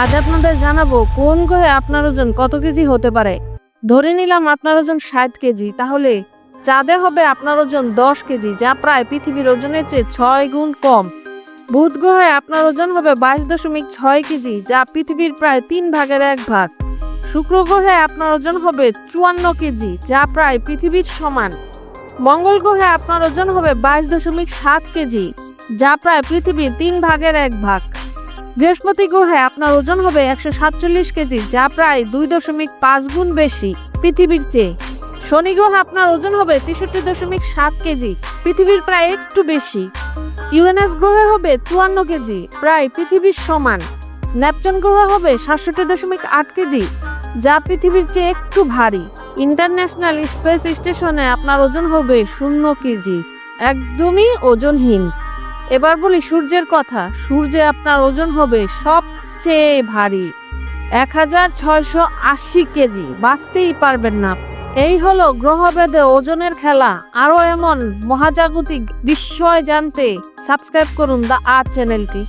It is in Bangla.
আজ আপনাদের জানাব কোন গ্রহে আপনার ওজন কত কেজি হতে পারে। ধরে নিলাম আপনার ওজন ষাট কেজি, তাহলে চাঁদে হবে আপনার ওজন দশ কেজি, যা প্রায় পৃথিবীর ওজনের চেয়ে ছয় গুণ কম। বুধ গ্রহে আপনার ওজন হবে বাইশ দশমিক ছয় কেজি, যা পৃথিবীর প্রায় তিন ভাগের এক ভাগ। শুক্র গ্রহে আপনার ওজন হবে চুয়ান্ন কেজি, যা প্রায় পৃথিবীর সমান। মঙ্গল গ্রহে আপনার ওজন হবে বাইশ দশমিক সাত কেজি, যা প্রায় পৃথিবীর তিন ভাগের এক ভাগ। বৃহস্পতি গ্রহে আপনার ওজন হবে একশো সাতচল্লিশ কেজি, যা প্রায় দুই দশমিক পাঁচ গুণ বেশি পৃথিবীর চেয়ে। শনি গ্রহে আপনার ওজন হবে তেষট্টি দশমিক সাত কেজি, পৃথিবীর প্রায় একটু বেশি। ইউরেনাস গ্রহে হবে চুয়ান্ন কেজি, প্রায় পৃথিবীর সমান। ন্যাপচন গ্রহে হবে সাতষট্টি দশমিক আট কেজি, যা পৃথিবীর চেয়ে একটু ভারী। ইন্টারন্যাশনাল স্পেস স্টেশনে আপনার ওজন হবে শূন্য কেজি, একদমই ওজনহীন। এবার বলি সূর্যের কথা। সূর্যে আপনার ওজন হবে সবচেয়ে ভারী। এক হাজার ছয়শো আশি কেজি। বাঁচতেই পারবেন না। এই হলো গ্রহভেদে ওজনের খেলা। আরও এমন মহাজাগতিক বিস্ময় জানতে সাবস্ক্রাইব করুন দ্য আর্ট চ্যানেলটি।